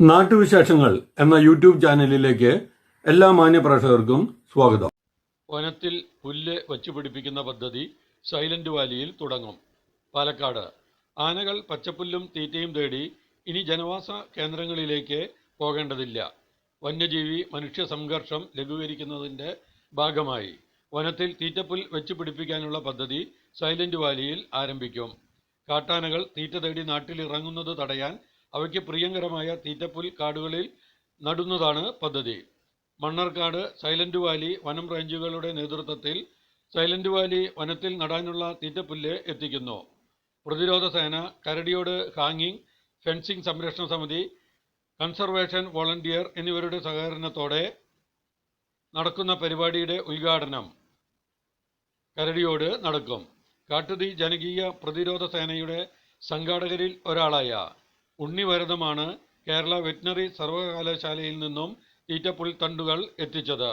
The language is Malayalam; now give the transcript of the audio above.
നാട്ടുവിശേഷങ്ങൾ എന്ന യൂട്യൂബ് ചാനലിലേക്ക് എല്ലാ മാന്യപ്രേക്ഷകർക്കും സ്വാഗതം. വനത്തിൽ പുല്ല് വച്ചുപിടിപ്പിക്കുന്ന പദ്ധതി സൈലന്റ് വാലിയിൽ തുടങ്ങും. പാലക്കാട്. ആനകൾ പച്ചപ്പുല്ലും തീറ്റയും തേടി ഇനി ജനവാസ കേന്ദ്രങ്ങളിലേക്ക് പോകേണ്ടതില്ല. വന്യജീവി മനുഷ്യ സംഘർഷം ലഘൂകരിക്കുന്നതിന്റെ ഭാഗമായി വനത്തിൽ തീറ്റപ്പുൽ വെച്ചുപിടിപ്പിക്കാനുള്ള പദ്ധതി സൈലന്റ് വാലിയിൽ ആരംഭിക്കും. കാട്ടാനകൾ തീറ്റ തേടി നാട്ടിലിറങ്ങുന്നത് തടയാൻ അവയ്ക്ക് പ്രിയങ്കരമായ തീറ്റപ്പുൽ കാടുകളിൽ നടുന്നതാണ് പദ്ധതി. മണ്ണർക്കാട് സൈലന്റ് വാലി വനം റേഞ്ചുകളുടെ നേതൃത്വത്തിൽ സൈലന്റ് വാലി വനത്തിൽ നടാനുള്ള തീറ്റപ്പുല്ല് എത്തിക്കുന്നു. പ്രതിരോധ സേന കരടിയോട് ഹാങ്ങിങ് ഫെൻസിംഗ് സംരക്ഷണ സമിതി കൺസർവേഷൻ വോളണ്ടിയർ എന്നിവരുടെ സഹകരണത്തോടെ നടക്കുന്ന പരിപാടിയുടെ ഉദ്ഘാടനം കരടിയോട് നടക്കും. കാട്ടുതീ ജനകീയ പ്രതിരോധ സേനയുടെ സംഘാടകരിൽ ഒരാളായ ഉണ്ണിവരദമാണ് കേരള വെറ്റിനറി സർവകലാശാലയിൽ നിന്നും തീറ്റപ്പുൽ തണ്ടുകൾ എത്തിച്ചത്.